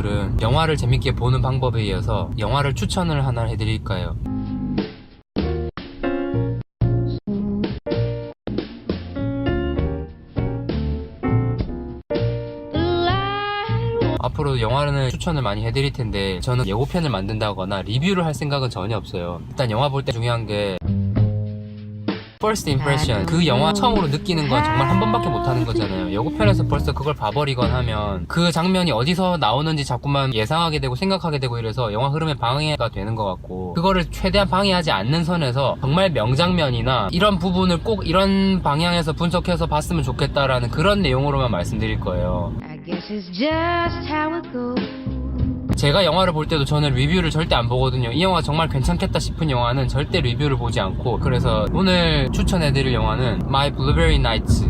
오늘은 영화를 재밌게 보는 방법에 이어서 영화를 추천을 하나 해드릴까요? 앞으로 영화는 추천을 많이 해드릴 텐데 저는 예고편을 만든다거나 리뷰를 할 생각은 전혀 없어요. 일단 영화 볼 때 중요한 게 first impression 그 영화 처음으로 느끼는 건 정말 한 번밖에 못 하는 거잖아요. 예고편에서 벌써 그걸 봐버리건 하면 그 장면이 어디서 나오는지 자꾸만 예상하게 되고 생각하게 되고 이래서 영화 흐름에 방해가 되는 것 같고 그거를 최대한 방해하지 않는 선에서 정말 명장면이나 이런 부분을 꼭 이런 방향에서 분석해서 봤으면 좋겠다라는 그런 내용으로만 말씀드릴 거예요. 제가 영화를 볼 때도 저는 리뷰를 절대 안 보거든요. 이 영화 정말 괜찮겠다 싶은 영화는 절대 리뷰를 보지 않고 그래서 오늘 추천해드릴 영화는 My Blueberry Nights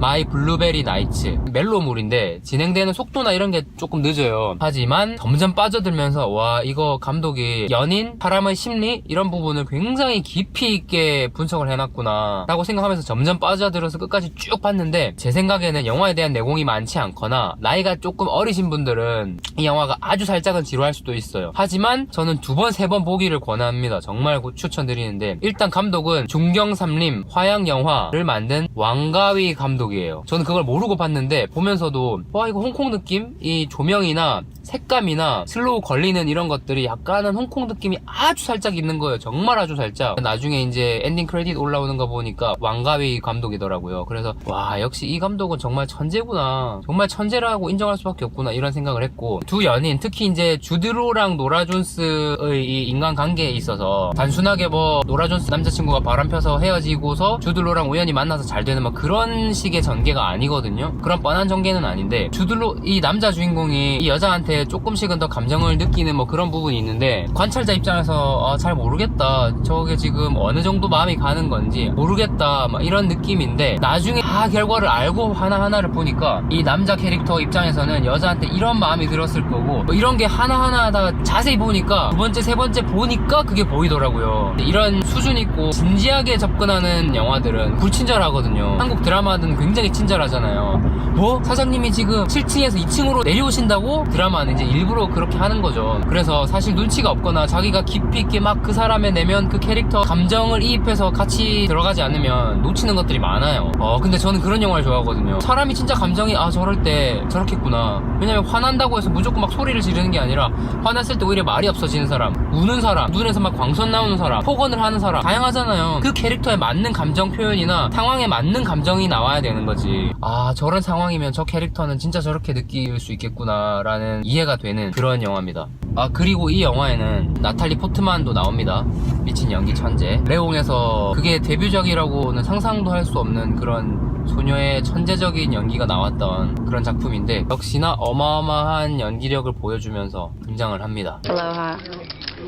마이 블루베리 나이츠. 멜로물인데 진행되는 속도나 이런 게 조금 늦어요. 하지만 점점 빠져들면서 와 이거 감독이 연인 사람의 심리 이런 부분을 굉장히 깊이 있게 분석을 해놨구나 라고 생각하면서 점점 빠져들어서 끝까지 쭉 봤는데 제 생각에는 영화에 대한 내공이 많지 않거나 나이가 조금 어리신 분들은 이 영화가 아주 살짝은 지루할 수도 있어요. 하지만 저는 두 번 세번 보기를 권합니다. 정말 고- 추천드리는데 일단 감독은 중경삼림 화양영화를 만든 왕가위 감독 이에요. 저는 그걸 모르고 봤는데 보면서도 와 이거 홍콩 느낌? 이 조명이나 색감이나 슬로우 걸리는 이런 것들이 약간은 홍콩 느낌이 아주 살짝 있는 거예요. 정말 아주 살짝. 나중에 이제 엔딩 크레딧 올라오는 거 보니까 왕가위 감독이더라고요. 그래서 와 역시 이 감독은 정말 천재구나. 정말 천재라고 인정할 수밖에 없구나 이런 생각을 했고 두 연인 특히 이제 주드로랑 노라 존스의 이 인간관계에 있어서 단순하게 뭐 노라 존스 남자친구가 바람 펴서 헤어지고서 주드로랑 우연히 만나서 잘 되는 막 그런 식의 전개가 아니거든요. 그런 뻔한 전개는 아닌데 주드로 이 남자 주인공이 이 여자한테 조금씩은 더 감정을 느끼는 뭐 그런 부분이 있는데 관찰자 입장에서 아, 잘 모르겠다. 저게 지금 어느 정도 마음이 가는 건지 모르겠다. 막 이런 느낌인데 나중에 다 결과를 알고 하나하나를 보니까 이 남자 캐릭터 입장에서는 여자한테 이런 마음이 들었을 거고 뭐 이런 게 하나하나 다 자세히 보니까 두 번째 세 번째 보니까 그게 보이더라고요. 이런 수준 있고 진지하게 접근하는 영화들은 불친절하거든요. 한국 드라마는 굉장히 친절하잖아요 뭐? 사장님이 지금 7층에서 2층으로 내려오신다고? 드라마는 이제 일부러 그렇게 하는 거죠. 그래서 사실 눈치가 없거나 자기가 깊이 있게 막 그 사람의 내면 그 캐릭터 감정을 이입해서 같이 들어가지 않으면 놓치는 것들이 많아요. 어, 근데 저는 그런 영화를 좋아하거든요. 사람이 진짜 감정이 아, 저럴 때 저렇겠구나. 왜냐면 화난다고 해서 무조건 막 소리를 지르는 게 아니라 화났을 때 오히려 말이 없어지는 사람, 우는 사람, 눈에서 막 광선 나오는 사람, 폭언을 하는 사람 다양하잖아요. 그 캐릭터에 맞는 감정 표현이나 상황에 맞는 감정이 나와야 되는 거지. 아, 저런 상황이면 저 캐릭터는 진짜 저렇게 느낄 수 있겠구나 라는 이해가 되는 그런 영화입니다. 아, 그리고 이 영화에는 나탈리 포트만도 나옵니다. 미친 연기 천재. 레옹에서 그게 데뷔작이라고는 상상도 할 수 없는 그런 소녀의 천재적인 연기가 나왔던 그런 작품인데 역시나 어마어마한 연기력을 보여주면서 등장을 합니다. Aloha.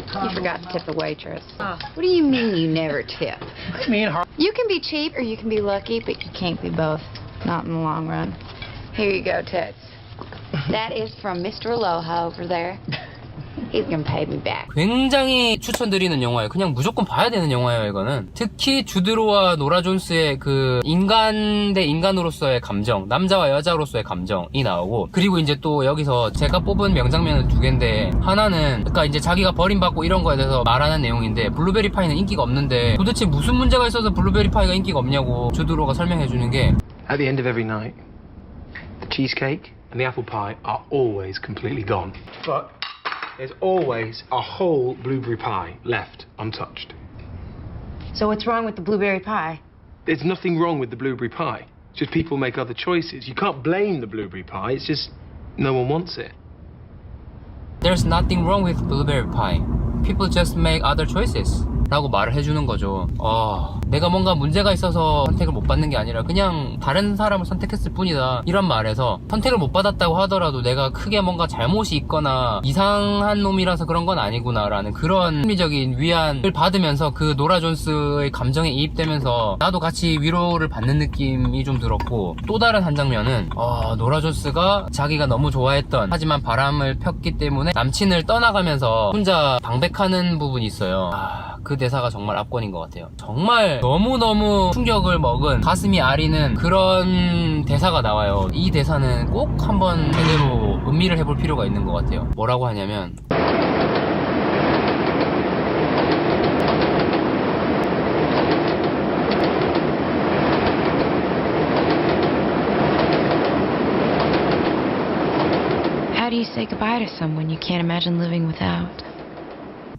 You forgot to tip the waitress. Ah. What do you mean you never tip? I mean, You can be cheap or you can be lucky, but you can't be both. Not in the long run. Here you go, Toots. That is from Mr. Aloha over there. He's gonna pay me back. 굉장히 추천드리는 영화예요. 그냥 무조건 봐야 되는 영화예요, 이거는. 특히 주드로와 노라 존스의 그 인간 대 인간으로서의 감정, 남자와 여자로서의 감정이 나오고, 그리고 이제 또 여기서 제가 뽑은 명장면은 두 개인데, 하나는, 그러니까 이제 자기가 버림받고 이런 거에 대해서 말하는 내용인데, 블루베리 파이는 인기가 없는데, 도대체 무슨 문제가 있어서 블루베리 파이가 인기가 없냐고 주드로가 설명해 주는 게, at the end of every night, the cheesecake and the apple pie are always completely gone. But there's always a whole blueberry pie left untouched. So what's wrong with the blueberry pie? There's nothing wrong with the blueberry pie. It's just people make other choices. You can't blame the blueberry pie. It's just no one wants it. There's nothing wrong with blueberry pie. People just make other choices. 라고 말을 해주는 거죠. 어, 내가 뭔가 문제가 있어서 선택을 못 받는 게 아니라 그냥 다른 사람을 선택했을 뿐이다. 이런 말에서 선택을 못 받았다고 하더라도 내가 크게 뭔가 잘못이 있거나 이상한 놈이라서 그런 건 아니구나 라는 그런 심리적인 위안을 받으면서 그 노라 존스의 감정에 이입되면서 나도 같이 위로를 받는 느낌이 좀 들었고 또 다른 한 장면은 어, 노라 존스가 자기가 너무 좋아했던 하지만 바람을 폈기 때문에 남친을 떠나가면서 혼자 방백하는 부분이 있어요. 아, 그 대사가 정말 압권인 것 같아요. 정말 너무너무 충격을 먹은 가슴이 아리는 그런 대사가 나와요. 이 대사는 꼭 한번 제대로 음미를 해볼 필요가 있는 것 같아요. 뭐라고 하냐면 How do you say goodbye to someone you can't imagine living without?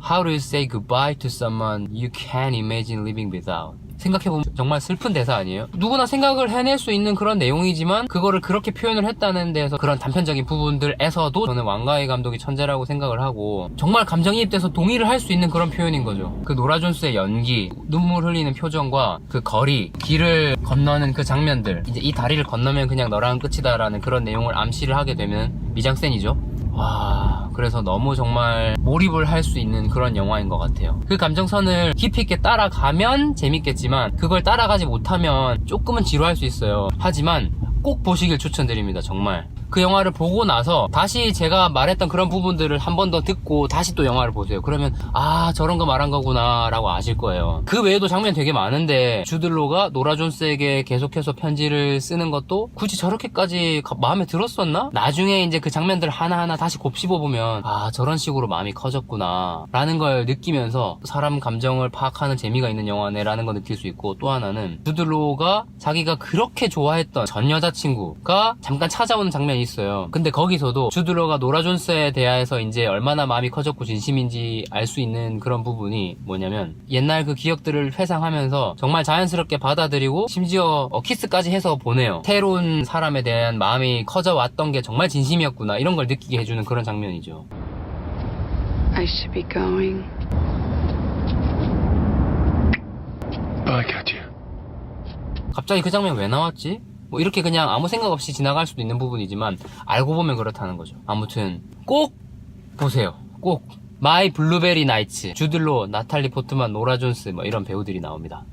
How do you say goodbye to someone you can't imagine living without? 생각해보면 정말 슬픈 대사 아니에요? 누구나 생각을 해낼 수 있는 그런 내용이지만 그거를 그렇게 표현을 했다는 데에서 그런 단편적인 부분들에서도 저는 왕가희 감독이 천재라고 생각을 하고 정말 감정이입돼서 동의를 할 수 있는 그런 표현인 거죠. 그 노라 존스의 연기, 눈물 흘리는 표정과 그 거리, 길을 건너는 그 장면들 이제 이 다리를 건너면 그냥 너랑 끝이다라는 그런 내용을 암시를 하게 되면 미장센이죠. 와, 그래서 너무 정말 몰입을 할 수 있는 그런 영화인 것 같아요. 그 감정선을 깊이 있게 따라가면 재밌겠지만, 그걸 따라가지 못하면 조금은 지루할 수 있어요. 하지만 꼭 보시길 추천드립니다, 정말. 그 영화를 보고 나서 다시 제가 말했던 그런 부분들을 한 번 더 듣고 다시 또 영화를 보세요. 그러면 아 저런 거 말한 거구나 라고 아실 거예요. 그 외에도 장면 되게 많은데 주들로가 노라 존스에게 계속해서 편지를 쓰는 것도 굳이 저렇게까지 가- 마음에 들었었나? 나중에 이제 그 장면들 하나하나 다시 곱씹어 보면 아 저런 식으로 마음이 커졌구나 라는 걸 느끼면서 사람 감정을 파악하는 재미가 있는 영화네 라는 걸 느낄 수 있고 또 하나는 주들로가 자기가 그렇게 좋아했던 전 여자친구가 잠깐 찾아오는 장면이 있어요. 근데 거기서도 주들로가 노라 존스에 대해서 이제 얼마나 마음이 커졌고 진심인지 알 수 있는 그런 부분이 뭐냐면 옛날 그 기억들을 회상하면서 정말 자연스럽게 받아들이고 심지어 어, 키스까지 해서 보내요. 새로운 사람에 대한 마음이 커져 왔던 게 정말 진심이었구나 이런 걸 느끼게 해주는 그런 장면이죠. I should be going. Bye, Katya. 갑자기 그 장면 왜 나왔지? 뭐 이렇게 그냥 아무 생각 없이 지나갈 수도 있는 부분이지만 알고 보면 그렇다는 거죠. 아무튼 꼭 보세요. 꼭 마이 블루베리 나이츠 주들로 나탈리 포트만 노라 존스 뭐 이런 배우들이 나옵니다.